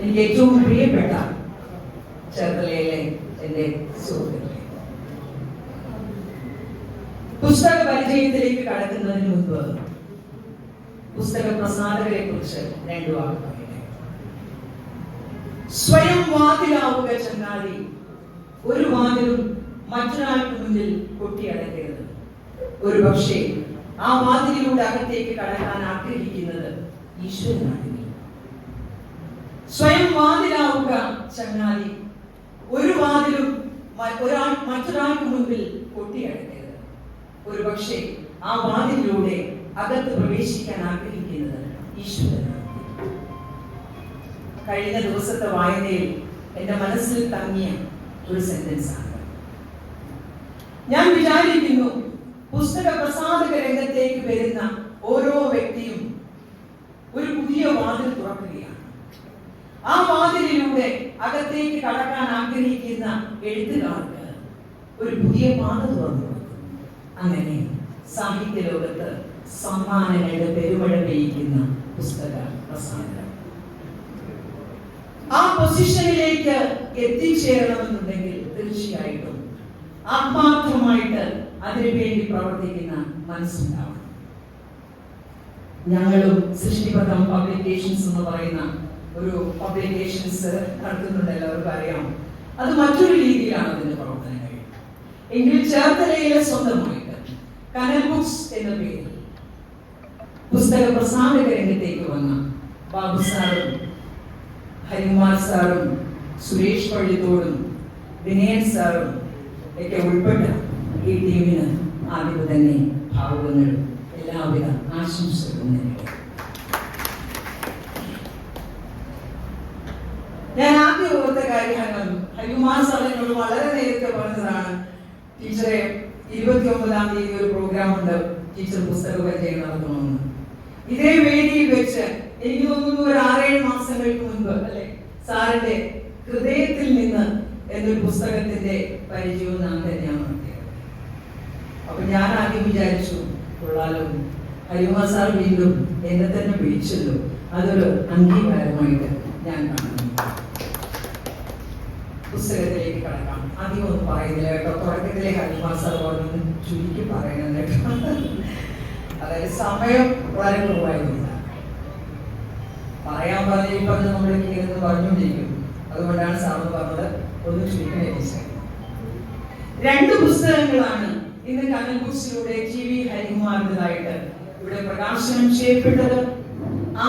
എനിക്ക് ഏറ്റവും പ്രിയപ്പെട്ട ചേർത്തലയിലെ എന്റെ സുഹൃത്തുക്കളെ. പുസ്തക പരിചയത്തിലേക്ക് കടക്കുന്നതിന് മുമ്പ് പുസ്തക പ്രസാധകരെ കുറിച്ച് രണ്ടു വാക്ക് സ്വയം വാതിലാവുക ചങ്ങാതി ഒരു വാതിലും മറ്റൊരാൾക്ക് മുന്നിൽ കൊട്ടിയടക്കരുത് ഒരു പക്ഷേ ആ വാതിലിലൂടെ അകത്തേക്ക് കടക്കാൻ ആഗ്രഹിക്കുന്നത് ഈശ്വരനാണെങ്കിൽ സ്വയം വാതിലാവുക ചങ്ങാതി. ഒരു വാതിലും ഒരാൾ മറ്റൊരാൾക്ക് മുൻപിൽ കൊട്ടിയടക്കരുത്. ഒരു പക്ഷേ ആ വാതിലിലൂടെ അകത്ത് പ്രവേശിക്കാൻ ആഗ്രഹിക്കുന്നത് ഈശ്വരനാണ് കഴിഞ്ഞ ദിവസത്തെ വായനയിൽ എന്റെ മനസ്സിൽ തങ്ങിയ ഒരു സെന്റൻസ് ആണ്. ഞാൻ വിചാരിക്കുന്നു പുസ്തക പ്രസാദക രംഗത്തേക്ക് വരുന്ന ഓരോ വ്യക്തിയും ഒരു പുതിയ വാതിൽ തുറക്കുകയാണ്. ആ വാതിലിലൂടെ അകത്തേക്ക് കടക്കാൻ ആഗ്രഹിക്കുന്ന എഴുത്തുകാർക്ക് ഒരു പുതിയ പാത തുറന്നു അങ്ങനെ സാഹിത്യ ലോകത്ത് സമ്മാനങ്ങളുടെ പെരുമഴ പെയ്യിക്കുന്ന പുസ്തക പ്രസാധനം. ആ പൊസിഷനിലേക്ക് എത്തിച്ചേരണമെന്നുണ്ടെങ്കിൽ തീർച്ചയായിട്ടും ആത്മാർത്ഥമായിട്ട് അതിനുവേണ്ടി പ്രവർത്തിക്കുന്ന മനസ്സുണ്ടാവണം. ഞങ്ങളും സൃഷ്ടിപഥം പബ്ലിക്കേഷൻസ് എന്ന് പറയുന്ന ഒരു പബ്ലിക്കേഷൻസ് നടത്തുന്നുണ്ട് എല്ലാവർക്കും അറിയാം. അത് മറ്റൊരു രീതിയിലാണ് അതിന്റെ പ്രവർത്തനങ്ങൾ. എങ്കിലും ചേർത്തലയിലെ സ്വന്തമായിട്ട് കനൽ ബുക്സ് എന്ന പേരിൽ പുസ്തക പ്രസാധക രംഗത്തേക്ക് വന്ന ബാബു സാറും ഹരികുമാർ സാറും സുരേഷ് പള്ളിത്തോടും വിനയൻ സാറും ഒക്കെ ഉൾപ്പെട്ട ഈ ടീമിന് ആദ്യം തന്നെ ഭാവുകങ്ങളും എല്ലാവിധ ആശംസകളും നേരിടും ഞാൻ ആദ്യം ഓർത്ത കാര്യങ്ങൾ ഹരികുമാർ സാർ എന്നോട് വളരെ നേരത്തെ പറഞ്ഞതാണ് ടീച്ചറെ ഇരുപത്തി ഒമ്പതാം തീയതി ഒരു പ്രോഗ്രാം ഉണ്ട് ടീച്ചർ പുസ്തക പരിചയം നടത്തണമെന്ന്. ഇതേ വേദിയിൽ വെച്ച് എനിക്ക് തോന്നുന്നു ഒരു ആറേഴ് മാസങ്ങൾക്ക് മുൻപ് അല്ലെ സാറിന്റെ ഹൃദയത്തിൽ നിന്ന് എന്നൊരു പുസ്തകത്തിന്റെ പരിചയവും നാം തന്നെയാണ് നടത്തിയത്. അപ്പൊ ഞാൻ ആദ്യം വിചാരിച്ചു കൊള്ളാലോ. ഹരികുമാർ സാർ വീണ്ടും എന്നെ തന്നെ വിളിച്ചല്ലോ. അതൊരു അംഗീകാരമായിട്ട് ഞാൻ കാണുന്നു. പുസ്തകത്തിലേക്ക് കടക്കാം. ആദ്യം ഒന്നും പറയുന്നില്ല കേട്ടോ. തുടക്കത്തിലെ ഹരികുമാർ സാർ പറഞ്ഞു ചുരുക്കി പറയണം കേട്ടോ. അതായത് സമയം വളരെ കുറവായിരുന്നു. പറയാൻ പറഞ്ഞ ഈ പറഞ്ഞ നമ്മൾ ഇങ്ങനെ പറഞ്ഞുകൊണ്ടിരിക്കുന്നു അതുകൊണ്ടാണ് സാറ് പറഞ്ഞത് ഒന്ന് ചുരുക്കം ലഭിച്ചത് രണ്ട് പുസ്തകങ്ങളാണ് ഇന്ന് കനൽ ജി വി ഹരികുമാറിന്റെതായിട്ട് ഇവിടെ പ്രകാശനം ചെയ്യപ്പെട്ടത്.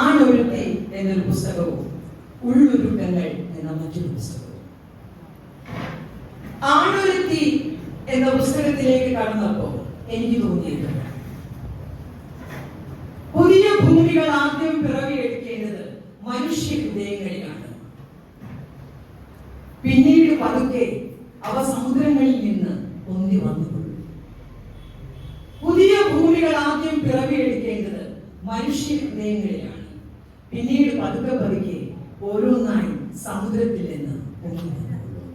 ആണൊരുത്തി എന്നൊരു പുസ്തകവും ഉള്ളൊരുക്കങ്ങൾ എന്ന മറ്റൊരു പുസ്തകവും. ആണൊരുത്തി എന്ന പുസ്തകത്തിലേക്ക് കടന്നപ്പോ എനിക്ക് തോന്നിയത് പുതിയ ഭൂമികൾ ആദ്യം പിറവിയെടുക്കേണ്ടത് മനുഷ്യ ഹൃദയങ്ങളിലാണ്. പിന്നീട് പതുക്കെ അവ സമുദ്രങ്ങളിൽ നിന്ന് പൊന്തി വന്നുകൊള്ളു. പുതിയ ഭൂമികൾ ആദ്യം പിറവിയെടുക്കേണ്ടത് മനുഷ്യ ഹൃദയങ്ങളിലാണ്. പിന്നീട് പതുക്കെ പതുക്കെ ഓരോന്നായി സമുദ്രത്തിൽ നിന്ന് പൊങ്ങി വന്നുകൊള്ളും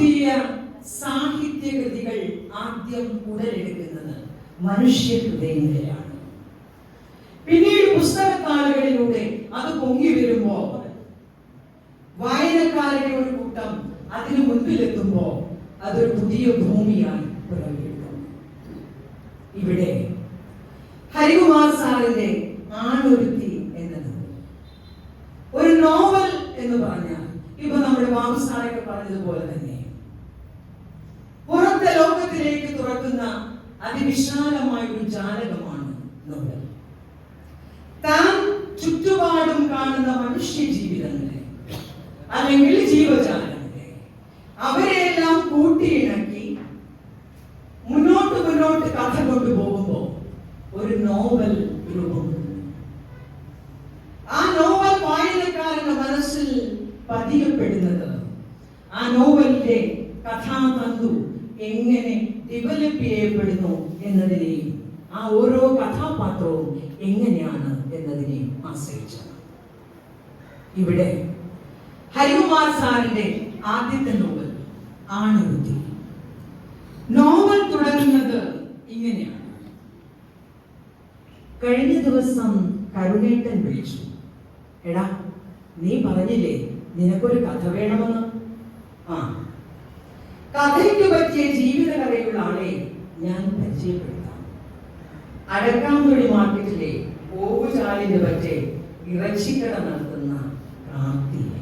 പുതിയ സാഹിത്യ സാഹിത്യകൃതികൾ ആദ്യം ഉടലെടുക്കുന്നത് മനുഷ്യ ഹൃദയങ്ങളിലാണ്. പിന്നീട് പുസ്തകത്താളുകളിലൂടെ അത് പൊങ്ങി വരുമ്പോ വായനക്കാരുടെ ഒരു കൂട്ടം അതിനു മുൻപിലെത്തുമ്പോ അതൊരു പുതിയ ഭൂമിയായി പിറവിയെടുക്കും ഇവിടെ ഹരികുമാർ സാറിന്റെ ആണൊരുത്തി എന്നത്. ഒരു നോവൽ എന്ന് പറഞ്ഞാൽ ഇപ്പൊ നമ്മുടെ ബാബു സാറൊക്കെ പറഞ്ഞതുപോലെ തന്നെ പുറത്തെ ലോകത്തിലേക്ക് തുറക്കുന്ന അതിവിശാലമായ ഒരു ജാലകമാണ് നോവൽ. താൻ ചുറ്റുപാടും കാണുന്ന മനുഷ്യ ജീവിതങ്ങളെ അല്ലെങ്കിൽ ജീവജാലങ്ങളെ അവരെയെല്ലാം കൂട്ടിയിണക്കി മുന്നോട്ട് മുന്നോട്ട് കഥ കൊണ്ടുപോകുമ്പോൾ ഒരു നോവൽ രൂപം ആ നോവൽ വായനക്കാരന്റെ മനസ്സിൽ പതിയപ്പെടുന്നത് ആ നോവലിന്റെ കഥാതന്തു എങ്ങനെ ഡെവലപ്പ് ചെയ്യപ്പെടുന്നു എന്നതിനെയും ആ ഓരോ കഥാപാത്രവും എങ്ങനെയാണ് എന്നതിനെയും ആശ്രയിച്ചാണ് ഇവിടെ ഹരികുമാർ സാറിന്റെ ആദ്യത്തെ നോവൽ ആണൊരുത്തി. നോവൽ തുടങ്ങുന്നത് ഇങ്ങനെയാണ്. കഴിഞ്ഞ ദിവസം കരുണേട്ടൻ വിളിച്ചു. എടാ നീ പറഞ്ഞില്ലേ നിനക്കൊരു കഥ വേണമെന്ന്? ആ കഥയ്ക്ക് പറ്റിയ ജീവിത കഥയുള്ള ആളെ ഞാൻ പരിചയപ്പെടുത്താം. അടക്കാംതൊഴി മാർക്കറ്റിലെ ഓവുചാലിന് പറ്റേ ഇറച്ചിക്കട നടത്തുന്ന കാർത്തിയെ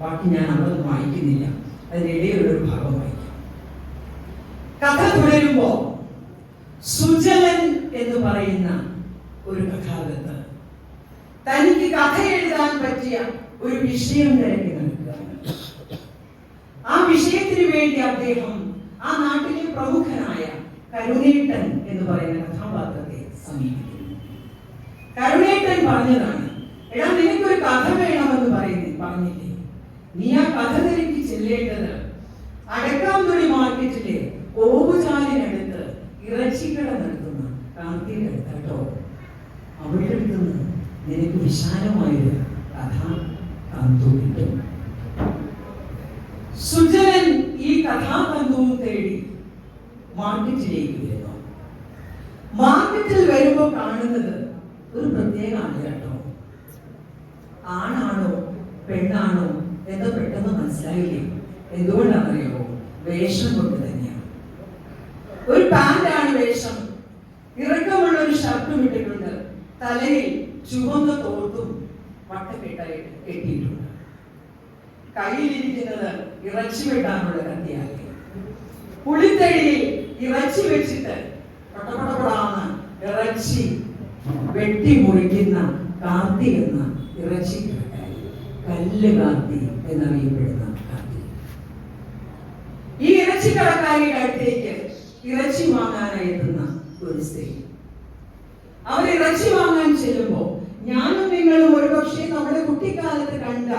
ബാക്കി ഞാൻ അവിടെ വായിക്കുന്നില്ല. അതിനിടയിലൊരു ഭാഗം വായിക്കാം. കഥ തുടരുമ്പോ സുജലൻ എന്ന് പറയുന്ന ഒരു കഥാകൃത്ത്. തനിക്ക് കഥ എഴുതാൻ പറ്റിയ ഒരു വിഷയം തിരക്കി നൽകുകയാണ് ആ വിഷയത്തിന് വേണ്ടി അദ്ദേഹം ആ നാട്ടിലെ പ്രമുഖനായ കരുണേട്ടൻ എന്ന് പറയുന്ന കഥാപാത്രത്തെ സമീപിക്കുന്നു. കരുണേട്ടൻ പറഞ്ഞതാണ് എടാ നിനക്കൊരു കഥ വേണമെന്ന് പറയുന്നേ പറഞ്ഞില്ലേ? നീ ആ കഥ തിരക്കി ചെല്ലേണ്ടത് അടക്കാംതൊഴി മാർക്കറ്റിലെ ഓവുചാലിനടുത്ത് ഇറച്ചിക്കട നടത്തുന്ന കാന്തിയുടെ കേട്ടോ. അവിടെ നിന്ന് നിനക്ക് വിശാലമായൊരു കഥ തന്തു കിട്ടും സുജലൻ ഈ കഥാതന്തുവും തേടി മാർക്കറ്റിലേക്ക് വരുന്നു. മാർക്കറ്റിൽ വരുമ്പോൾ കാണുന്നത് ഒരു പ്രത്യേക ആളുകട്ടോ ആണാണോ പെണ്ണാണോ എന്ന് പെട്ടെന്ന് മനസ്സിലായില്ലേ? എന്തുകൊണ്ടാണെന്നറിയോ വേഷം കൊണ്ട് തന്നെയാണ്. ഒരു പാന്റാണ് വേഷം. ഇറക്കമുള്ള ഒരു ഷർട്ടും ഇട്ടിട്ടുണ്ട്. തലയിൽ ചുവന്ന തോർത്തും വട്ടക്കെട്ടായിട്ട് കെട്ടിയിട്ടുണ്ട്. കയ്യിലിരിക്കുന്നത് ഇറച്ചി വെട്ടാനുള്ള കത്തിയാക്കി പുളിത്തടിയിൽ ഇറച്ചി വെച്ചിട്ട് പട്ടപടപടാന്ന് ഇറച്ചി വെട്ടി മുറിക്കുന്ന കാർത്തി എന്ന ഇറച്ചി കിടക്കായി കല്ല് കാർത്തി എന്നറിയപ്പെടുന്ന കാർത്തി ഈ ഇറച്ചി കടക്കാരിയുടെ അടുത്തേക്ക് ഇറച്ചി വാങ്ങാനായി എത്തുന്ന ഒരു സ്ത്രീ. അവർ ഇറച്ചി വാങ്ങാൻ ചെല്ലുമ്പോ ഞാനും നിങ്ങളും ഒരുപക്ഷെ നമ്മുടെ കുട്ടിക്കാലത്ത് കണ്ട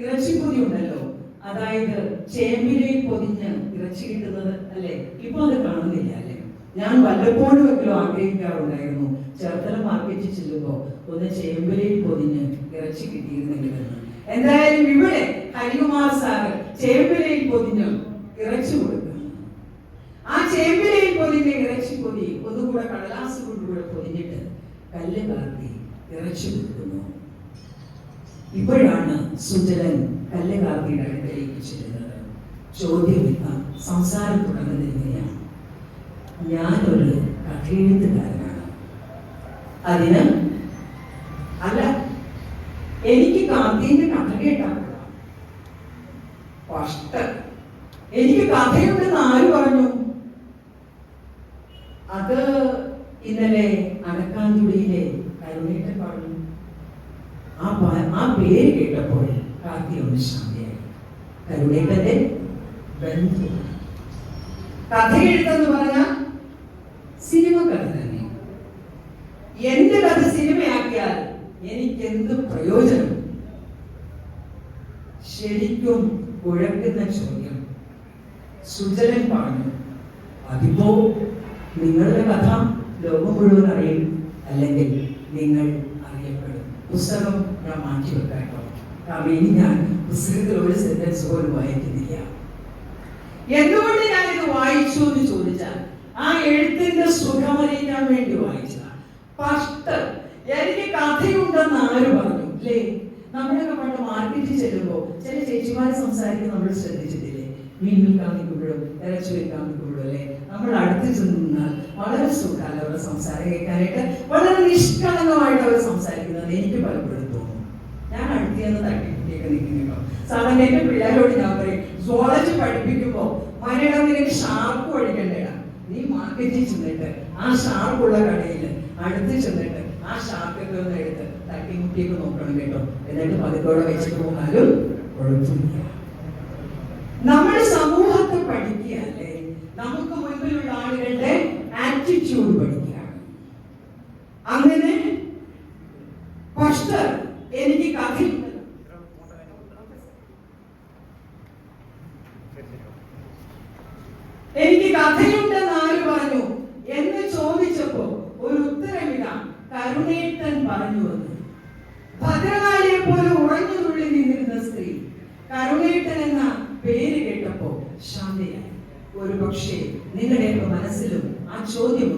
ഇറച്ചിപ്പൊതി ഉണ്ടല്ലോ. അതായത് ചേമ്പിലയിൽ പൊതിഞ്ഞ് ഇറച്ചി കിട്ടുന്നത് അല്ലെ? ഇപ്പൊ അത് കാണുന്നില്ല അല്ലെ? ഞാൻ വല്ലപ്പോഴും എങ്കിലും ആഗ്രഹിക്കാറുണ്ടായിരുന്നു. ചേർത്തല മാർക്കറ്റിൽ ചെല്ലുമ്പോ ഒന്ന് ചേമ്പിലയിൽ പൊതിഞ്ഞ് ഇറച്ചി കിട്ടിയിരുന്നെങ്കിലെന്ന്. എന്തായാലും ഇവിടെ ഹരികുമാർ സാറ് ചേമ്പിലയിൽ പൊതിഞ്ഞ് ഇറച്ചി കൊടുക്കുന്നു ആ ചേമ്പിലയിൽ പൊതിഞ്ഞ ഇറച്ചി പൊതി ഒന്നുകൂടെ കടലാസ് കൊണ്ടുകൂടെ പൊതിഞ്ഞിട്ട് കല്ല് കാർത്തി ഇറച്ചി കൊടുക്കുന്നു. ഇപ്പോഴാണ് സുജലൻ കല്ല് കാർത്തിയുടെ അടുക്കലേക്ക് ചോദ്യം ചോദ്യമില്ല സംസാരം തുടങ്ങുന്നത് എങ്ങനെയാണ് ഞാനൊരു കഥയെഴുത്തുകാരനാണ് അതിന് അല്ല എനിക്ക് കാർത്തിന്റെ കഥ കേട്ടാ കഷ്ട എനിക്ക് കഥയുണ്ടെന്ന് ആര് പറഞ്ഞു അത് ഇന്നലെ അടക്കാന്തുടിയിലെ കരുണേട്ടൻ പറഞ്ഞു ആ പേര്. കേട്ടപ്പോൾ കാർത്തി ഒന്ന് ശാന്തിയായി കരുണേട്ടന്റെ ബന്ധു. കഥ എഴുത്തെന്ന് പറഞ്ഞാൽ സിനിമ കഥ തന്നെ. എന്റെ കഥ സിനിമയാക്കിയാൽ എനിക്ക് എന്ത് പ്രയോജനം? ശരിക്കും കുഴക്കുന്ന ചോദ്യം. സുജലൻ പറഞ്ഞു അതിപ്പോ നിങ്ങളുടെ കഥ ലോകം മുഴുവൻ അറിയും അല്ലെങ്കിൽ നിങ്ങൾ അറിയപ്പെടും. പുസ്തകം ഞാൻ മാറ്റി വെക്കാട്ടോ കാരണം ഇനി ഞാൻ പുസ്തകത്തിൽ ഒരു സെന്റൻസ് പോലും വായിക്കുന്നില്ല. എന്തുകൊണ്ട് ഞാൻ ഇത് വായിച്ചു എന്ന് ചോദിച്ചാൽ ആ എഴുത്തിന്റെ സുഖമറിയിക്കാൻ വേണ്ടി വായിച്ചതാണ്. ഫസ്റ്റ് എനിക്ക് കഥയുണ്ടെന്ന് ആര് പറഞ്ഞു? അല്ലേ നമ്മളൊക്കെ പണ്ട് മാർക്കറ്റിൽ ചെല്ലുമ്പോൾ ചില ചേച്ചിമാരെ സംസാരിക്കുന്ന നമ്മൾ ശ്രദ്ധിച്ചിട്ടില്ലേ? മീൻ വിൽക്കാൻ നിൽക്കുമ്പോഴും ഇറച്ചി അല്ലേ? നമ്മൾ അടുത്ത് ചെന്നാൽ വളരെ സുഖമല്ല അവരുടെ സംസാരം കേൾക്കാനായിട്ട്. വളരെ നിഷ്കളങ്കമായിട്ട് അവർ സംസാരിക്കുന്നത് എനിക്ക് പലപ്പോഴും ഞാൻ അടുത്തേന്ന് തട്ടിക്കുട്ടിയൊക്കെ നിൽക്കുന്നു സാധാരണ എന്റെ പിള്ളേരോട് ഞാൻ പറയും സോളജി പഠിപ്പിക്കുമ്പോ മരണം നിനക്ക് ഷാർപ്പ് പഠിക്കണ്ടേടാ നീ മാർക്കറ്റിൽ ചെന്നിട്ട് ആ ഷാർപ്പുള്ള കടയിൽ അടുത്ത് ചെന്നിട്ട് ആ ഷാർപ്പൊക്കെ ഒന്ന് എടുത്ത് തട്ടിമുട്ടിയൊക്കെ നോക്കണം കേട്ടോ. എന്നിട്ട് പതുക്കോടെ വെച്ചിട്ട് പോകാനും കുഴപ്പമില്ല. നമ്മുടെ സമൂഹത്തെ പഠിക്കുക അല്ലേ നമുക്ക് മുൻപിലുള്ള ആളുകളുടെ ആറ്റിറ്റ്യൂഡ് പഠിക്കുകയാണ്. അങ്ങനെ ഫസ്റ്റ് എനിക്ക് കഥ എനിക്ക് കഥയുണ്ടെന്ന് ആര് പറഞ്ഞു എന്ന് ചോദിച്ചപ്പോ ഒരു ഉത്തരമില്ല കരുണേട്ടൻ പറഞ്ഞു എന്ന് ഭദ്രകാളിയെ പോലെ ഉറഞ്ഞു തുള്ളി നിന്നിരുന്ന സ്ത്രീ കരുണേട്ടൻ എന്ന പേര് കേട്ടപ്പോ ശാന്തയായി ഒരു പക്ഷേ നിങ്ങളുടെയൊക്കെ മനസ്സിലും ആ ചോദ്യം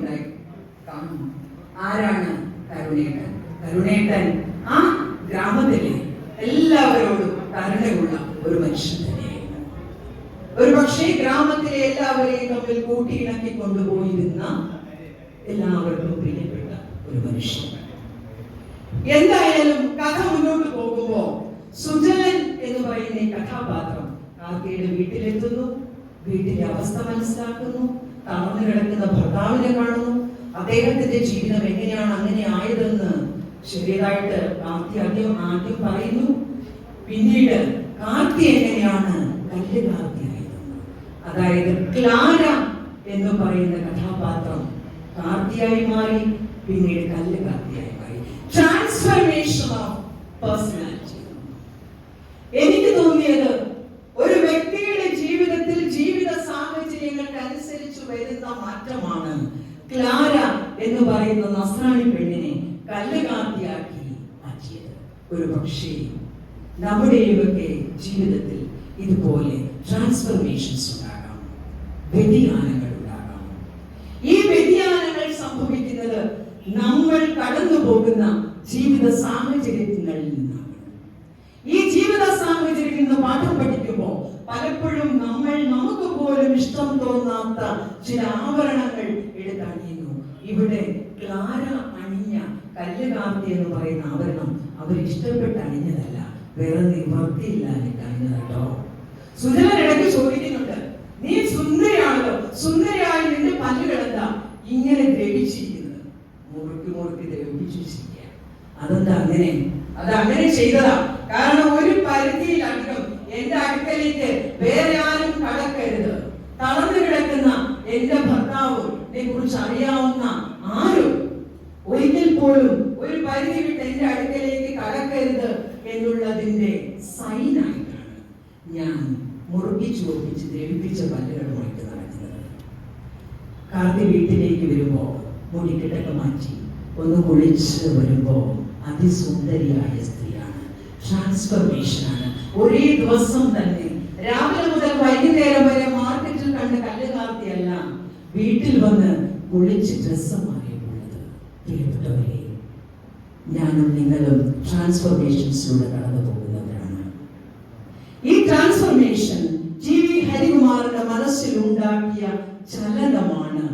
ഉണ്ടായി കാണും ആരാണ് കരുണേട്ടൻ? കരുണേട്ടൻ ആ ഗ്രാമത്തിലെ എല്ലാവരോടും കരുണയുള്ള ഒരു മനുഷ്യൻ തന്നെയായിരുന്നു. ഒരു പക്ഷേ ഗ്രാമത്തിലെ എല്ലാവരെയും തമ്മിൽ കൂട്ടിയിണക്കി കൊണ്ടുപോയിരുന്ന എല്ലാവർക്കും പ്രിയപ്പെട്ട ഒരു മനുഷ്യൻ. എന്തായാലും കഥ മുന്നോട്ട് പോകുമ്പോ സുജലൻ എന്ന് പറയുന്ന കഥാപാത്രം കാർത്തിയുടെ വീട്ടിലെത്തുന്നു. വീട്ടിലെ അവസ്ഥ മനസ്സിലാക്കുന്നു. തളർന്നു കിടക്കുന്ന ഭർത്താവിനെ കാണുന്നു. അദ്ദേഹത്തിന്റെ ജീവിതം എങ്ങനെയാണ് അങ്ങനെ ആയതെന്ന് ശരിയായിട്ട് കാർത്തി ആദ്യം ആദ്യം പറയുന്നു. പിന്നീട് കാർത്തി എങ്ങനെയാണ് കല്ല് കാർത്തിയായത് അതായത് ക്ലാര എന്ന് പറയുന്ന കഥാപാത്രം കാർത്തിയായി മാറി പിന്നീട് കല്ല് കാർത്തിയായി മാറി. ട്രാൻസ്ഫർമേഷൻ ഓഫ് പേഴ്സണാലിറ്റി എനിക്ക് തോന്നിയത് ഒരു വ്യക്തിയുടെ ജീവിതത്തിൽ ജീവിത സാഹചര്യങ്ങൾക്ക് അനുസരിച്ച് വരുന്ന മാറ്റമാണ് ക്ലാര എന്ന് പറയുന്ന നസ്രാണി പെണ്ണിനെ കല്ലുകാർത്തിയാക്കി മാറ്റിയത്. ഒരു പക്ഷേ നമ്മുടെയൊക്കെ ജീവിതത്തിൽ ഇതുപോലെ ട്രാൻസ്ഫർമേഷൻസ് ഉണ്ടാകാം. വ്യതിയാനങ്ങൾ ഉണ്ടാകാം. ഈ വ്യതിയാനങ്ങൾ സംഭവിക്കുന്നത് നമ്മൾ കടന്നു പോകുന്ന ജീവിത സാഹചര്യങ്ങളിൽ നിന്നാണ്. ഈ ജീവിത സാഹചര്യത്തിൽ നിന്ന് പാഠം പഠിക്കുമ്പോൾ പലപ്പോഴും നമ്മൾ നമുക്ക് പോലും ഇഷ്ടം തോന്നാത്ത ചില ആവരണങ്ങൾ ആഭരണങ്ങൾ എടുത്തണിയുന്നു ഇവിടെ ക്ലാര അണിഞ്ഞ കല്ലുകാർത്തി എന്ന് പറയുന്ന ആഭരണം അവർ ഇഷ്ടപ്പെട്ട് അണിഞ്ഞതല്ല. വേറെ നിവർത്തിയില്ലാതെ അണിഞ്ഞതട്ടോ സുജലൻ ചോദിക്കുന്നുണ്ട് നീ സുന്ദരിയാണല്ലോ. സുന്ദരിയായി നിന്റെ പല്ലുകളെന്താ? ഇങ്ങനെ ദ്രവിച്ചിരിക്കുന്നത്. മുറുക്കി മുറുക്കി ദ്രവിപ്പിച്ചിരിക്കുക അതെന്താ അങ്ങനെ? അത് അങ്ങനെ ചെയ്തതാ. കാരണം ഒരു പരിധിയിലധികം എന്റെ അടുക്കലേക്ക് വേറെ ആരും കടക്കരുത് തളർന്നു കിടക്കുന്ന എന്റെ ഭർത്താവിനെ കുറിച്ച് അറിയാവുന്ന ആരും ഒരിക്കൽ പോലും ഒരു പരിധി വിട്ട് എന്റെ അടുക്കലേക്ക് കടക്കരുത് എന്നുള്ളതിന്റെ സൈനായിട്ടാണ് ഞാൻ മുറുകിച്ചു പല്ലുകൾ ദ്രവിപ്പിച്ച പല്ലുകളുമായിട്ട് നടക്കുന്നത് കാർത്തി വീട്ടിലേക്ക് വരുമ്പോ മുടിക്കിട്ടൊക്കെ മാറ്റി ഒന്ന് കുളിച്ച് വരുമ്പോ അതിസുന്ദരിയായ സ്ത്രീയാണ്. ട്രാൻസ്ഫർമേഷൻ ആണ്. ഒരേ ദിവസം തന്നെ രാവിലെ മുതൽ വൈകുന്നേരം വരെ മാർക്കറ്റിൽ കണ്ട് കല്ല് കാർത്തിയല്ല വീട്ടിൽ വന്ന് കുളിച്ച് ഡ്രസ്സ് മാറിയിട്ടുള്ളത്. പ്രിയപ്പെട്ടവരെ ഞാനും നിങ്ങളും ട്രാൻസ്ഫർമേഷൻസിലൂടെ കടന്നു പോകുന്നവരാണ് ഈ ട്രാൻസ്ഫർമേഷൻ ഉണ്ടാക്കിയ ചലനമാണ്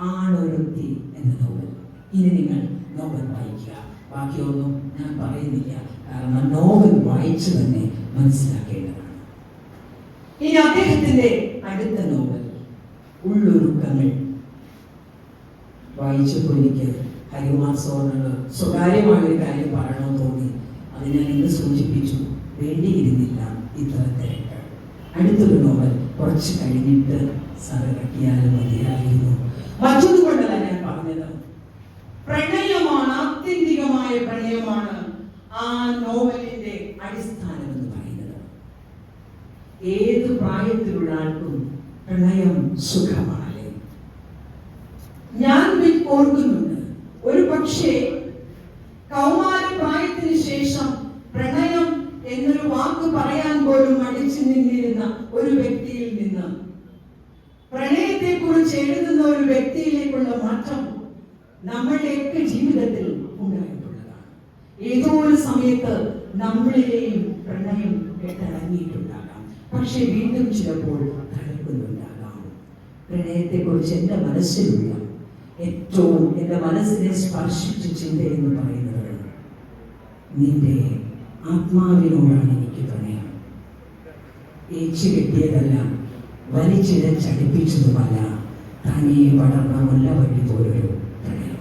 ആണൊരുത്തി എന്ന നോവൽ. ഇനി നിങ്ങൾ നോവൽ വായിക്കുക. ബാക്കിയൊന്നും ഞാൻ പറയുന്നില്ല. കാരണം നോവൽ വായിച്ചു തന്നെ മനസ്സിലാക്കേണ്ടതാണ്. ഇനി അദ്ദേഹത്തിന്റെ അടുത്ത നോവൽ ഉള്ളൊരുക്കങ്ങൾ. വായിച്ചപ്പോൾ എനിക്ക് ഹരികുമാർ സോറിനോട് സ്വകാര്യമായ ഒരു കാര്യം പറയണമെന്ന് തോന്നി. അത് ഞാൻ ഇന്ന് സൂചിപ്പിച്ചു വേണ്ടിയിരുന്നില്ല ഇത്ര തിരക്ക്. അടുത്തൊരു നോവൽ കുറച്ച് കഴിഞ്ഞിട്ട് സറക്കിയാലും മതിയായിരുന്നു. മറ്റൊന്നുകൊണ്ടല്ല ഞാൻ പറഞ്ഞത്. പ്രണയമാണ് ആത്യന്തികമായ പ്രണയമാണ് ആ നോവലിന്റെ അടിസ്ഥാനം എന്ന് പറയുന്നത്. ഏത് പ്രായത്തിലുള്ള ആൾക്കും പ്രണയം സുഖമാണല്ലേ ഞാൻ ഓർക്കുന്നുണ്ട്. ഒരു പക്ഷേ കൗമാര പ്രായത്തിന് ശേഷം പ്രണയം എന്നൊരു വാക്ക് പറയാൻ പോലും മടിച്ചു നിന്നിരുന്ന ഒരു വ്യക്തിയിൽ നിന്ന് പ്രണയത്തെ കുറിച്ച് എഴുതുന്ന ഒരു വ്യക്തിയിലേക്കുള്ള മാറ്റം നമ്മളുടെയൊക്കെ ജീവിതത്തിൽ ഉണ്ടായിട്ടുള്ളതാണ്. ഏതോ ഒരു സമയത്ത് നമ്മളിലെയും പ്രണയം കെട്ടടങ്ങിയിട്ടുണ്ടാകാം. പക്ഷെ വീണ്ടും ചിലപ്പോൾ തടയുന്നുണ്ടാകാം പ്രണയത്തെ കുറിച്ച് എന്റെ മനസ്സിലുള്ള ഏറ്റവും എന്റെ മനസ്സിനെ സ്പർശിച്ച ചിന്ത എന്ന് പറയുന്നത് നിന്റെ ആത്മാവിനോടാണ് എനിക്ക് പ്രണയം. ഏച്ചു കെട്ടിയതല്ല. വലിച്ചിഴച്ചടിപ്പിച്ചതുമല്ല തനിയെ വളർന്ന മുല്ലവള്ളി പോലൊരു പ്രണയം.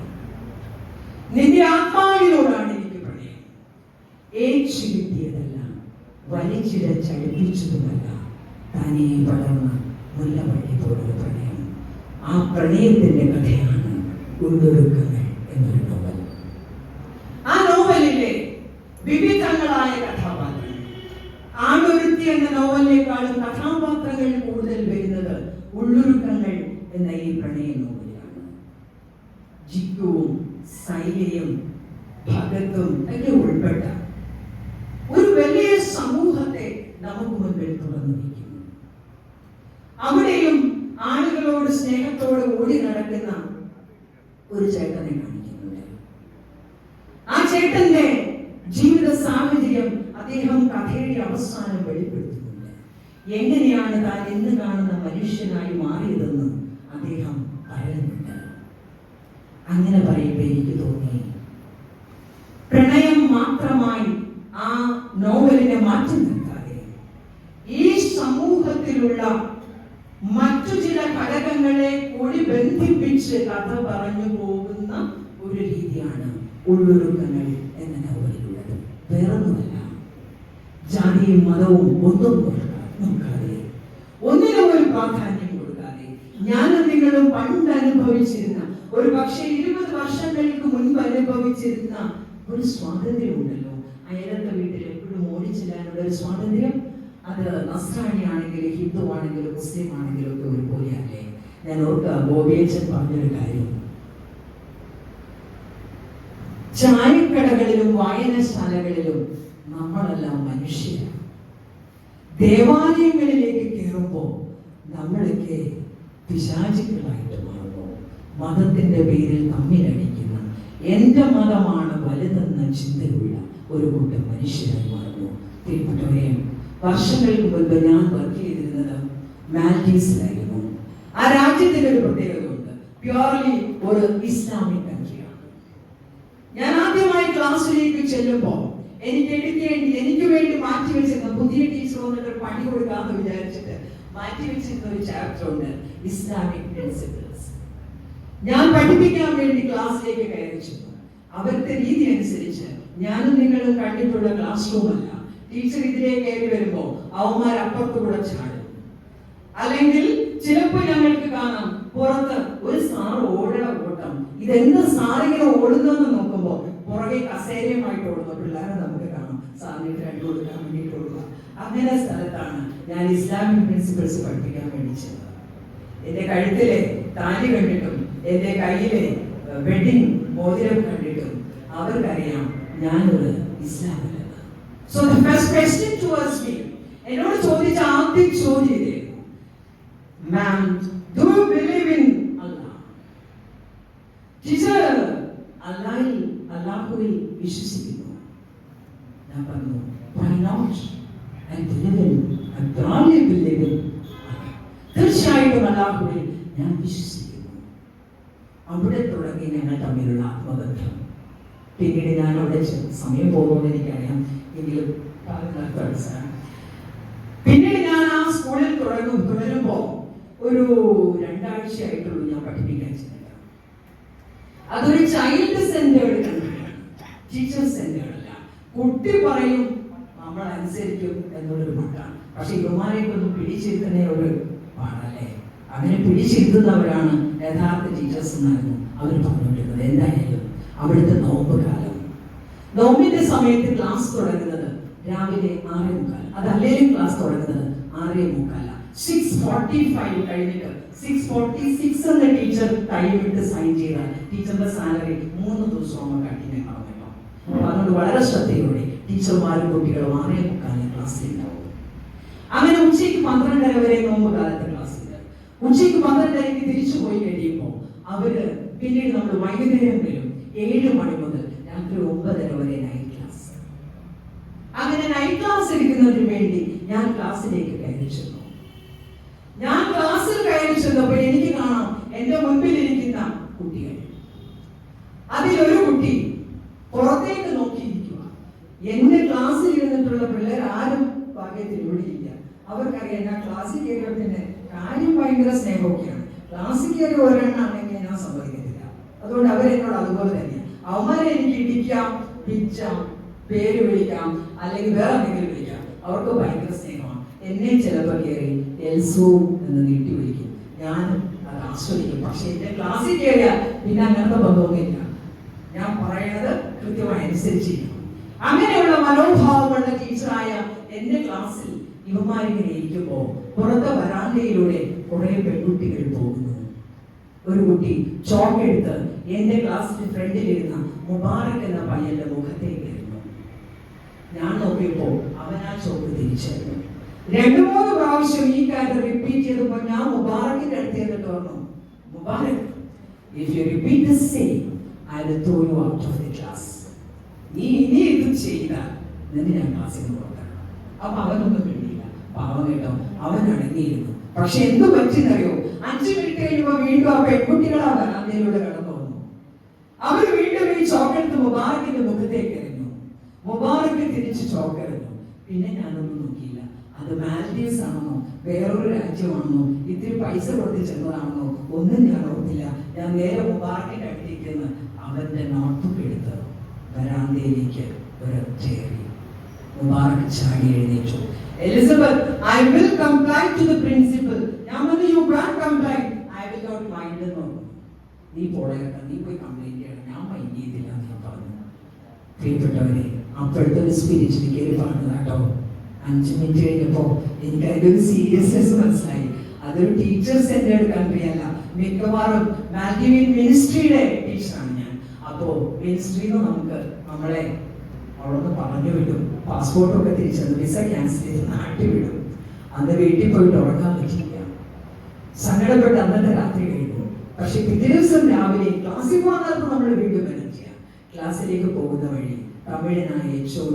നിന്റെ ആത്മാവിനോടാണ് എനിക്ക് പ്രണയം. ഏച്ചു കിട്ടിയതല്ല വലിച്ചിഴച്ചടിപ്പിച്ചതുമല്ല തനിയെ പടർന്ന മുല്ലവള്ളി പോലൊരു പ്രണയം. ആ പ്രണയത്തിന്റെ കഥയാണ് ഉള്ളൊരുക്കങ്ങൾ എന്നൊരു ഉള്ളൊരുക്കങ്ങൾ എന്ന ഈ പ്രണയ നോവലാണ്. ജിക്കുവും സൈലയും ഭഗത്തും ഒക്കെ ഉൾപ്പെട്ട ഒരു വലിയ സമൂഹത്തെ നമുക്ക് മുൻപിൽ തുറന്നിരിക്കുന്നു. അവിടെയും ആളുകളോട് സ്നേഹത്തോട് ഓടി നടക്കുന്ന ഒരു ചേട്ടനെ കാണിക്കുന്നുണ്ട്. ആ ചേട്ടന്റെ ജീവിത സാഹചര്യം അദ്ദേഹം കഥയുടെ അവസാനം വെളിപ്പെടുത്തുന്നുണ്ട് എങ്ങനെയാണ് താൻ ഇന്ന് കാണുന്ന മനുഷ്യനായി മാറിയതെന്ന് അദ്ദേഹം പറയുന്നുണ്ട്. അങ്ങനെ പറയുമ്പോൾ എനിക്ക് തോന്നി. പ്രണയം മാത്രമായി ആ നോവലിനെ മാറ്റി നിർത്താതെ ഈ സമൂഹത്തിലുള്ള മറ്റു ചില ഘടകങ്ങളെ കൂടി ബന്ധിപ്പിച്ച് കഥ പറഞ്ഞു പോകുന്ന ഒരു രീതിയാണ് ഉള്ളൊരുക്കങ്ങൾ എന്ന നോവലിലുള്ളത്. വേറൊന്നുമല്ല. ജാതിയും മതവും ഒന്നും നോക്കാതെ ഒന്നിനും ഒരു പ്രാധാന്യം കൊടുക്കാതെ ഞാൻ നിങ്ങളും പണ്ട് അനുഭവിച്ചിരുന്ന ഒരു പക്ഷേ ഇരുപത് വർഷങ്ങൾക്ക് മുൻപ് അനുഭവിച്ചിരുന്ന ഒരു സ്വാതന്ത്ര്യം ഉണ്ടല്ലോ. അയലത്തെ വീട്ടിൽ എപ്പോഴും ഓടിച്ചെല്ലാനുള്ള ഒരു സ്വാതന്ത്ര്യം. അത് നസ്രാണി ആണെങ്കിലും ഹിന്ദു ആണെങ്കിലും മുസ്ലിം ആണെങ്കിലും ഒക്കെ ഒരുപോലെയല്ലേ? ഞാൻ ഓർക്ക ബോബിയച്ചൻ പറഞ്ഞൊരു കാര്യം. ചായക്കടകളിലും വായനശാലകളിലും നമ്മളെല്ലാം മനുഷ്യരാണ്. ദേവാലയങ്ങളിലേക്ക് കയറുമ്പോൾ നമ്മളൊക്കെ പിശാചികളായിട്ട് മാറുന്നു. മതത്തിന്റെ പേരിൽ തമ്മിലടിക്കുന്ന എന്റെ മതമാണ് വലുതെന്ന ചിന്തയുള്ള ഒരു കൂട്ടം മനുഷ്യരായി മാറുന്നു. തിരുപ്പട്ടവരെ വർഷങ്ങൾക്ക് മുൻപ് ഞാൻ വർക്ക് ചെയ്തിരുന്നത് മാൽഡീവ്സിലായിരുന്നു ആ രാജ്യത്തിന്റെ ഒരു പ്രത്യേകത ഉണ്ട് പ്യോർലി ഒരു ഇസ്ലാമിക് കൺട്രിയാണ് ഞാൻ ആദ്യമായി ക്ലാസ്സിലേക്ക് ചെല്ലുമ്പോൾ എനിക്ക് എടുക്കേണ്ടി എനിക്ക് വേണ്ടി മാറ്റി വെച്ചിരുന്ന പുതിയ ടീച്ചർ പണി കൊടുക്കാമെന്ന് വിചാരിച്ചിട്ട് മാറ്റി വെച്ചിരുന്ന ഒരു ചാപ്റ്റർ ഉണ്ട് ഇസ്ലാമിക് പ്രിൻസിപ്പിൾസ് ഞാൻ പഠിപ്പിക്കാൻ വേണ്ടി ക്ലാസ്സിലേക്ക് കയറി ചെന്നു അവരുടെ രീതി അനുസരിച്ച് ഞാനും നിങ്ങളും കണ്ടിട്ടുള്ള ക്ലാസ് റൂം അല്ല. ടീച്ചർ ഇതിലേക്ക് കയറി വരുമ്പോ അവന്മാർ അപ്പുറത്തുകൂടെ ചാടും. അല്ലെങ്കിൽ ചിലപ്പോൾ ഞങ്ങൾക്ക് കാണാം പുറത്ത് ഒരു സാറ് ഓടണ ഓട്ടം. ഇതെന്ത് സാറിങ്ങനെ ഓടുന്നെന്ന് നോക്കുമ്പോ പുറകെ കസേരയുമായിട്ട് ഓടുന്ന പിള്ളേരെ നമുക്ക് കാണാം. സാറിന് രണ്ട് കൊടുക്കാൻ വേണ്ടിയിട്ട് ഓടുക അങ്ങനെ സ്ഥലത്താണ് ഞാൻ ഇസ്ലാമിക് പ്രിൻസിപ്പിൾസ് പഠിപ്പിക്കാൻ വേണ്ടി ചെന്നത് എന്റെ കഴുത്തിലെ താലി കണ്ടിട്ടും എന്റെ കയ്യിലെ വെഡിങ് മോതിരം കണ്ടിട്ടും അവർക്കറിയാം ഞാനൊരു ഇസ്ലാമിലെന്ന് so the first question towards me എന്നോട് ചോദിച്ച ആദ്യം ചോദ്യം ma'am do believe in Allah teacher അല്ലാഹിൽ അല്ലാഹുവിൽ വിശ്വസിക്കുന്നു. ഞാൻ പറഞ്ഞു why not? Believe in I strongly believe. തീർച്ചയായിട്ടും അല്ലാഹുവിൽ ഞാൻ വിശ്വസിക്കുന്നു. അവിടെ തുടങ്ങി ഞങ്ങൾ തമ്മിലുള്ള ആത്മബന്ധം. പിന്നീട് ഞാൻ അവിടെ സമയം പോകുമെന്ന് എനിക്കറിയാം. എങ്കിലും പിന്നീട് ഞാൻ ആ സ്കൂളിൽ തുടങ്ങും തുടരുമ്പോൾ ഒരു രണ്ടാഴ്ചയായിട്ടുള്ളൂ ഞാൻ പഠിപ്പിക്കാൻ ചെന്നത് അതൊരു ചൈൽഡ് സെന്റേർഡ് കൺട്രിയാണ് തന്നെയാണല്ല കുട്ടി പറയും നമ്മൾ അനുസരിക്കും എന്നൊരു മട്ടാണ് പക്ഷെ ഇവന്മാരെയൊക്കെ ഒന്ന് പിടിച്ചിരുത്തുന്ന ഒരു പാടല്ലേ? അങ്ങനെ പിടിച്ചിരുത്തുന്നവരാണ് യഥാർത്ഥ ടീച്ചേഴ്സ് എന്നായിരുന്നു അവർ പറഞ്ഞുകൊണ്ടിരുന്നത്. എന്തായാലും അവിടുത്തെ നോമ്പ് കാലം. നോമ്പിന്റെ സമയത്ത് ക്ലാസ് തുടങ്ങുന്നത് രാവിലെ ആറേ മുക്കാൽ. അതല്ലേ ക്ലാസ് തുടങ്ങുന്നത് ആറേ മുക്കാല സിക്സ് ഫോർട്ടി ഫൈവ് കഴിഞ്ഞിട്ട് സിക്സ് ഫോർട്ടി സിക്സ് എന്ന ടീച്ചർ ടൈം സൈൻ ചെയ്താൽ ടീച്ചറിന്റെ സാലറി മൂന്ന് ദിവസം കണ്ടിന്യൂ അപ്പൊ അതുകൊണ്ട് വളരെ ശ്രദ്ധയോടെ ടീച്ചർമാരും കുട്ടികളും ആറേ മുക്കാലിന് ക്ലാസ്സിൽ ഉണ്ടാവും. അങ്ങനെ ഉച്ചയ്ക്ക് പന്ത്രണ്ടര വരെ നോമ്പ് കാലത്ത് ക്ലാസ് ഉച്ചയ്ക്ക് പന്ത്രണ്ടരയ്ക്ക് തിരിച്ചു പോയി കഴിയുമ്പോൾ അവർ പിന്നീട് നമ്മൾ വൈകുന്നേരം ഏഴ് മണി മുതൽ രാത്രി ഒമ്പതര വരെ നൈറ്റ് ക്ലാസ് അങ്ങനെ നൈറ്റ് ക്ലാസ് എടുക്കുന്നതിന് വേണ്ടി ഞാൻ ക്ലാസ്സിലേക്ക് കയറി ചെന്നു. ഞാൻ ക്ലാസ്സിൽ കയറി ചെന്നപ്പോൾ എനിക്ക് കാണാം എന്റെ മുൻപിലിരിക്കുന്ന കുട്ടികൾ. അതിലൊരു കുട്ടി പുറത്തേക്ക് നോക്കിയിരിക്കുക. എന്റെ ക്ലാസ്സിൽ ഇരുന്നിട്ടുള്ള പിള്ളേർ ആരും ഭാഗ്യത്തിൽ ഒഴിയില്ല അവർക്കറിയാം ഞാൻ ക്ലാസ്സിൽ കയറിയ പിന്നെ കാര്യം ഭയങ്കര സ്നേഹമൊക്കെയാണ്. ക്ലാസ്സിൽ കയറി ഒരെണ്ണാണെങ്കിൽ ഞാൻ സമ്മതിക്കത്തില്ല. അതുകൊണ്ട് അവരെന്നോട് അതുപോലെ തന്നെ അവന്മാരെ എനിക്ക് ഇടിക്കാം പിച്ചാം പേര് വിളിക്കാം അല്ലെങ്കിൽ വേറെ എന്തെങ്കിലും വിളിക്കാം. അവർക്ക് ഭയങ്കര സ്നേഹമാണ്. എന്നെ ചിലപ്പോൾ കയറി എൽസു എന്ന് നീട്ടി വിളിക്കും. ഞാൻ അത് ആസ്വദിക്കും. പക്ഷെ എന്റെ ക്ലാസ്സിൽ കയറിയാൽ പിന്നെ അങ്ങനത്തെ ബന്ധമൊന്നുമില്ല. ഞാൻ പറയുന്നത് കൃത്യമായി അനുസരിച്ചിരിക്കും. അങ്ങനെയുള്ള മനോഭാവമുള്ള ടീച്ചറായ എന്റെ ക്ലാസ്സിൽ ഇവന്മാരിങ്ങനെ ഇരിക്കുമ്പോൾ പുറത്തെ വരാന്തയിലൂടെ കുറെ പെൺകുട്ടികൾ പോകുന്നു. ഒരു കുട്ടി ചോക്ക് എടുത്ത് എന്റെ ക്ലാസ്സിന്റെ ഫ്രണ്ടിലിരുന്ന മുബാറക് എന്ന പയ്യന്റെ മുഖത്തേക്ക് എറിഞ്ഞു ഞാൻ നോക്കിയപ്പോൾ അവനാ ചോക്ക് തിരിച്ചറിഞ്ഞു. രണ്ടു മൂന്ന് പ്രാവശ്യം ഈ കാര്യം റിപ്പീറ്റ് ചെയ്തപ്പോൾ ഞാൻ മുബാറക്കിന്റെ അടുത്ത് ചെന്നിട്ട് പറഞ്ഞു Mubarak if you repeat the same I throw you out of the class. നീ ഇനി ഇത് ചെയ്ത നിന്നെ ഞാൻ ക്ലാസ്സിൽ നിന്ന് പുറത്താക്കണം അപ്പൊ അവനൊന്നും കിട്ടിയില്ല പാവം കേട്ടോ അവൻ അടങ്ങിയിരുന്നു പക്ഷെ എന്ത് പറ്റിയെന്നറിയോ അഞ്ചു മിനിറ്റ് കഴിയുമ്പോ വീണ്ടും ആ പെൺകുട്ടികൾ ആ വരാന്തയിലൂടെ കടന്നു വന്നു അവർ വീണ്ടും ഈ ചോക്കെടുത്ത് മുബാറക്കിന്റെ മുഖത്തേക്ക് എറിഞ്ഞു മുബാറക്ക് തിരിച്ച് ചോക്കെറിഞ്ഞു പിന്നെ ഞാനൊന്നും നോക്കിയില്ല അത് മാൽഡീവ്സ് ആണെന്നോ വേറൊരു രാജ്യമാണെന്നോ ഇത്തിരി പൈസ കൊടുത്ത് ചെന്നതാണെന്നോ ഒന്നും ഞാൻ ഓർത്തില്ല ഞാൻ നേരെ മുബാറക്കിന്റെ അടുത്തേക്ക് അവന്റെ നോട്ട്ബുക്ക് എടുത്ത് വരാന്തയിലേക്ക് ഒരൊറ്റയേറി മുബാറക് ചാടി എഴുന്നേറ്റു. Elizabeth I will complain to the principal ഞാൻ വന്ന് you can complain I will not mind എന്ന് നീ പോളെ നീ പോയി കംപ്ലൈന്റ് ചെയ്യണം. ഞാൻ മൈൻഡ് ചെയ്തില്ല എന്ന് പറഞ്ഞു. പ്രിയപ്പെട്ടവരെ അപ്പോഴത്തെ ഒരു സ്പിരിറ്റിൽ കയറി പറഞ്ഞു കേട്ടോ. അഞ്ച് മിനിറ്റ് കഴിഞ്ഞപ്പോൾ എനിക്ക് അതിന്റെ ഒരു സീരിയസ്നെസ് മനസ്സിലായി. അതൊരു ടീച്ചർ സെന്റേഡ് കൺട്രി അല്ല മിക്കവാറും മാൽഡിവിൻ മിനിസ്ട്രിയുടെ ടീച്ചറാണ് ഞാൻ. അപ്പോ മിനിസ്ട്രിന്ന് നമുക്ക് നമ്മളെ അവിടെ നിന്ന് പറഞ്ഞു വിടും. പാസ്പോർട്ടൊക്കെ തിരിച്ചത് വിസ ക്യാൻസൽ ചെയ്ത് നാട്ടിൽ വിടും. അന്ന് വീട്ടിൽ പോയിട്ട് ഉറങ്ങാൻ പറ്റില്ല സങ്കടപ്പെട്ട് അന്നത്തെ രാത്രി കഴിഞ്ഞു. പക്ഷെ പിറ്റേ ദിവസം രാവിലെ ക്ലാസ്സിൽ പോകാൻ നമ്മൾ വീണ്ടും വരും ചെയ്യാം. ക്ലാസ്സിലേക്ക് പോകുന്ന വഴി തമിഴനായ എച്ച് ഒ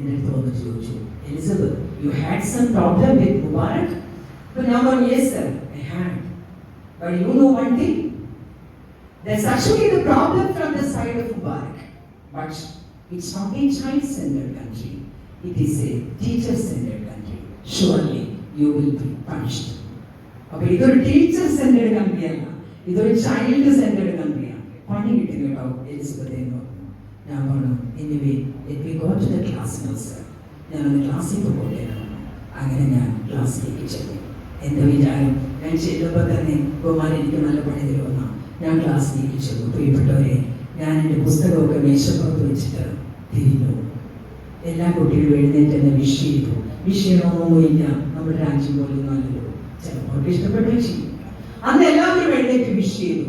അടുത്ത് വന്ന് ചോദിച്ചു Elizabeth you had some problem with അപ്പൊ ഞാൻ പറഞ്ഞു yes sir I had but you know one thing That's actually the problem from the side of Mubarak. But it's not a child-centered country. It is a teacher-centered country. Surely you will be punished. അപ്പൊ ഇതൊരു teacher centred കമ്പനിയല്ല ഇതൊരു child centred കമ്പനിയാണ് പണി കിട്ടി കേട്ടോ Elizabeth എന്ന് പറഞ്ഞു ഞാൻ പറഞ്ഞു anyway let me go to the class sir ഞാനൊന്ന് എന്ന് പറഞ്ഞു. അങ്ങനെ ഞാൻ ക്ലാസ്സിലേക്ക് ചെന്നു എന്റെ വിചാരം ഞാൻ ചെല്ലുമ്പോൾ തന്നെ ബഹുമാനം എനിക്ക് നല്ല പണി തരുമെന്നാണ് ഞാൻ ക്ലാസ്സിലേക്ക് ചെന്നു പ്രിയപ്പെട്ടവരെ ഞാൻ എന്റെ പുസ്തകമൊക്കെ മേശപ്പുറത്ത് വെച്ചിട്ട് തിരിഞ്ഞു. എല്ലാ കുട്ടികളും എഴുന്നേറ്റ് എന്നെ വിഷ് ചെയ്തു വിഷ് ചെയ്യണമെന്നൊന്നുമില്ല നമ്മുടെ രാജ്യം പോലും അല്ലല്ലോ ചിലപ്പോൾ ഇഷ്ടപ്പെട്ടു ചെയ്യും അന്ന് എല്ലാവരും എഴുന്നേറ്റ് വിഷ് ചെയ്തു.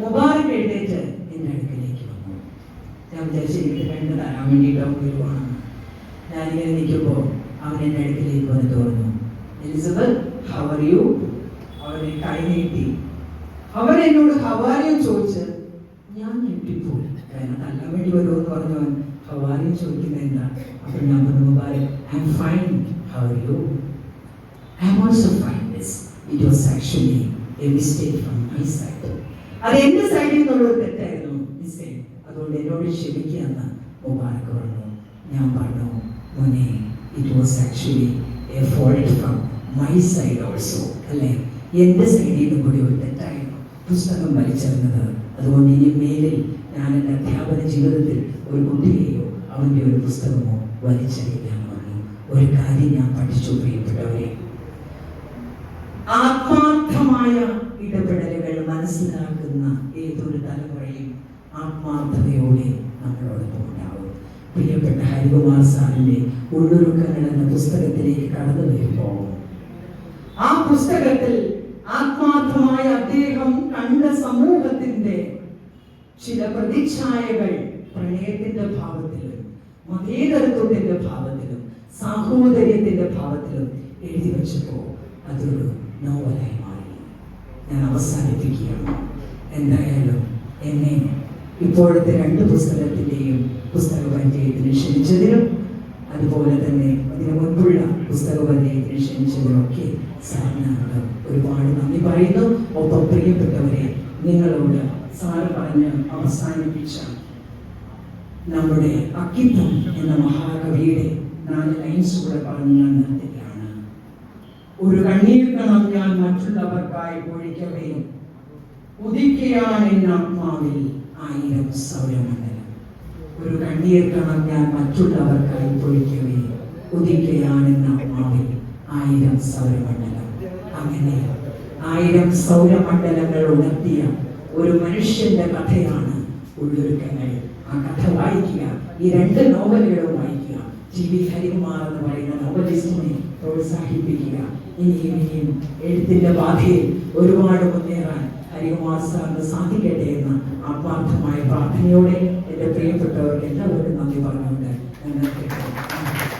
മുബാറക് എഴുന്നേറ്റ് എന്റെ അടുക്കലേക്ക് വന്നു. ഞാൻ വിചാരിച്ചു എനിക്ക് രണ്ട് തരാൻ വേണ്ടിയിട്ട് അവൻ വരുവാണെന്ന് ഞാനിങ്ങനെ നിൽക്കുമ്പോൾ അവൻ എന്റെ അടുക്കലേക്ക് വന്ന് തോന്നുന്നു. എലിസബത്ത് ഹവർ യു അവനെ കൈ നീട്ടി. അവൻ എന്നോട് ഹവാരിയും ചോദിച്ച് ഞാൻ ഞെട്ടിപ്പോയി. കാരണം നല്ല വേണ്ടി വരുമെന്ന് പറഞ്ഞവൻ ഹവാരിയും ചോദിക്കുന്നത് എന്താ? അപ്പൊ ഞാൻ പറഞ്ഞു Mubarak I'm fine how are I'm also fine this it was actually a mistake from my side അത് എന്റെ സൈഡിൽ നിന്നുള്ള തെറ്റായിരുന്നു മിസ്റ്റേക്ക് അതുകൊണ്ട് എന്നോട് ക്ഷമിക്കുകയെന്ന് മുബാരക് പറഞ്ഞു. ഞാൻ പറഞ്ഞു മോനെ it was actually a fault from my side also അല്ലേ? എന്റെ സൈഡിൽ നിന്നും കൂടി ഒരു തെറ്റായിരുന്നു. പുസ്തകം വലിച്ചെറിഞ്ഞത് അതുകൊണ്ട് ഇനി മേലിൽ ഞാൻ എന്റെ അധ്യാപന ജീവിതത്തിൽ ഒരു കുട്ടിയെയോ അവന്റെ ഒരു പുസ്തകമോ വലിച്ചെറിയില്ല പറഞ്ഞു. ഒരു കാര്യം ഞാൻ പഠിച്ചു പ്രിയപ്പെട്ടവരെ. ആത്മാർത്ഥമായ ഇടപെടലുകൾ മനസ്സിലാക്കുന്ന ഏതൊരു തലമുറയും ആത്മാർത്ഥതയോടെ നമ്മളോടൊപ്പം ഉണ്ടാവും. പ്രിയപ്പെട്ട ഹരികുമാർ സാറിന്റെ ഉള്ളൊരുക്കങ്ങൾ എന്ന പുസ്തകത്തിലേക്ക് കടന്നു വരുമ്പോൾ ആ പുസ്തകത്തിൽ ആത്മാർത്ഥമായ അദ്ദേഹം കണ്ട സമൂഹത്തിന്റെ ചില പ്രതിച്ഛായകൾ പ്രണയത്തിന്റെ ഭാവത്തിലും മതേതരത്വത്തിന്റെ ഭാവത്തിലും സാഹോദര്യത്തിന്റെ ഭാവത്തിലും എഴുതി വെച്ചപ്പോ അതൊരു നോവലായി മാറി. ഞാൻ അവസാനിപ്പിക്കുകയാണ്. എന്തായാലും എന്നെ ഇപ്പോഴത്തെ രണ്ട് പുസ്തകത്തിന്റെയും പുസ്തക പരിചയത്തിന് ക്ഷണിച്ചതിനും അതുപോലെ തന്നെ അതിനു മുൻപുള്ള പുസ്തക പരിചയത്തിന് ക്ഷണിച്ചതിനൊക്കെ സാറിനോട് ഒരുപാട് നന്ദി പറയുന്നു. ഒപ്പം പ്രിയപ്പെട്ടവരെ നിങ്ങളോട് സാറ് പറഞ്ഞ് അവസാനിപ്പിച്ച നമ്മുടെ അക്കിത്തം എന്ന മഹാകവിയുടെ നാല് ലൈൻസ് കൂടെ പറഞ്ഞ് നിർത്തുകയാണ്. ഒരു കണ്ണീർ കണം ഞാൻ മറ്റുള്ളവർക്കായി പൊഴിക്കവേ. ഉദിക്കുകയാണ് എൻ ആത്മാവിൽ ആയിരം സൗരമണ്ഡലം. ഒരു കണ്ണീർ കണം ഞാൻ മറ്റുള്ളവർക്കായി പൊഴിക്കവേ. ഉദിക്കുകയാണ് എൻ ആത്മാവിൽ ആയിരം സൗരമണ്ഡലം. അങ്ങനെ ആയിരം സൗരമണ്ഡലങ്ങൾ ഉണർത്തിയ ഒരു മനുഷ്യന്റെ കഥയാണ് ഉള്ളൊരുക്കങ്ങൾ ആ കഥ വായിക്കുക ഈ രണ്ട് നോവലുകളും വായിക്കുക ടി വി ഹരികുമാർ എന്ന് പറയുന്ന നോവലിസ്റ്റിനെ പ്രോത്സാഹിപ്പിക്കുക ഇനിയും ഇനിയും എഴുത്തിന്റെ ബാധയിൽ ഒരുപാട് മുന്നേറാൻ ഹരികുമാർ സാറിന് സാധിക്കട്ടെ എന്ന ആത്മാർത്ഥമായ പ്രാർത്ഥനയോടെ എന്റെ പ്രിയപ്പെട്ടവർക്ക് എല്ലാവർക്കും നന്ദി പറഞ്ഞുകൊണ്ട് ഞാൻ.